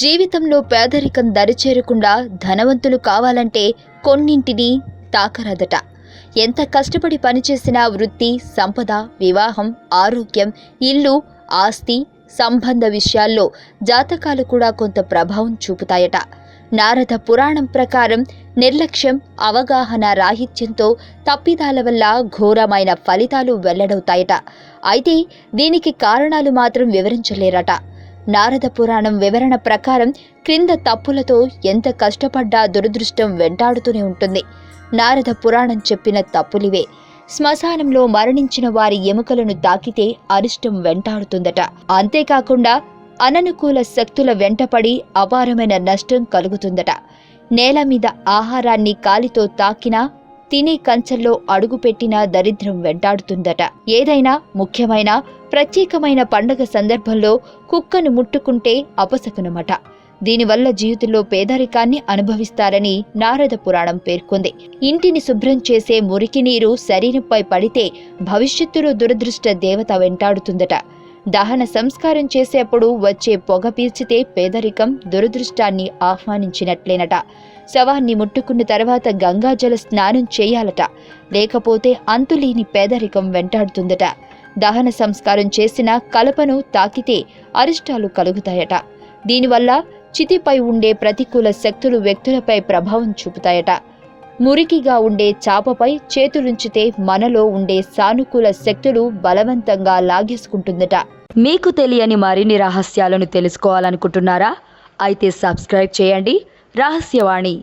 జీవితంలో పేదరికం దరిచేరకుండా ధనవంతులు కావాలంటే కొన్నింటిని తాకరదట. ఎంత కష్టపడి పనిచేసినా వృత్తి సంపద వివాహం ఆరోగ్యం ఇల్లు ఆస్తి సంబంధ విషయాల్లో జాతకాలు కూడా కొంత ప్రభావం చూపుతాయట. నారద పురాణం ప్రకారం నిర్లక్ష్యం అవగాహన రాహిత్యంతో తప్పిదాల వల్ల ఘోరమైన ఫలితాలు వెల్లడవుతాయట. అయితే దీనికి కారణాలు మాత్రం వివరించలేరట. నారద పురాణం వివరణ ప్రకారం క్రింద తప్పులతో ఎంత కష్టపడ్డా దురదృష్టం వెంటాడుతూనే ఉంటుంది. నారద పురాణం చెప్పిన తప్పులివే. శ్మశానంలో మరణించిన వారి ఎముకలను తాకితే అరిష్టం వెంటాడుతుందట. అంతేకాకుండా అననుకూల శక్తుల వెంటపడి అపారమైన నష్టం కలుగుతుందట. నేల మీద ఆహారాన్ని కాలితో తాకినా తినే కంచంలో అడుగుపెట్టిన దరిద్రం వెంటాడుతుందట. ఏదైనా ముఖ్యమైన ప్రత్యేకమైన పండగ సందర్భంలో కుక్కను ముట్టుకుంటే అపశకునమట. దీనివల్ల జీవితంలో పేదరికాన్ని అనుభవిస్తారని నారద పురాణం పేర్కొంది. ఇంటిని శుభ్రం చేసే మురికి నీరు శరీరంపై పడితే భవిష్యత్తులో దురదృష్ట దేవత వెంటాడుతుందట. దహన సంస్కారం చేసేప్పుడు వచ్చే పొగ పీల్చితే పేదరికం దురదృష్టాన్ని ఆహ్వానించినట్లేనట. శవాన్ని ముట్టుకున్న తర్వాత గంగాజల స్నానం చేయాలట. లేకపోతే అంతులేని పేదరికం వెంటాడుతుందట. దహన సంస్కారం చేసిన కలపను తాకితే అరిష్టాలు కలుగుతాయట. దీనివల్ల చితిపై ఉండే ప్రతికూల శక్తులు వ్యక్తులపై ప్రభావం చూపుతాయట. మురికిగా ఉండే చాపపై చేతులుంచితే మనలో ఉండే సానుకూల శక్తులు బలవంతంగా లాగేసుకుంటుందట. మీకు తెలియని మరిన్ని రహస్యాలను తెలుసుకోవాలనుకుంటున్నారా? అయితే సబ్స్క్రైబ్ చేయండి. రహస్యవాణి.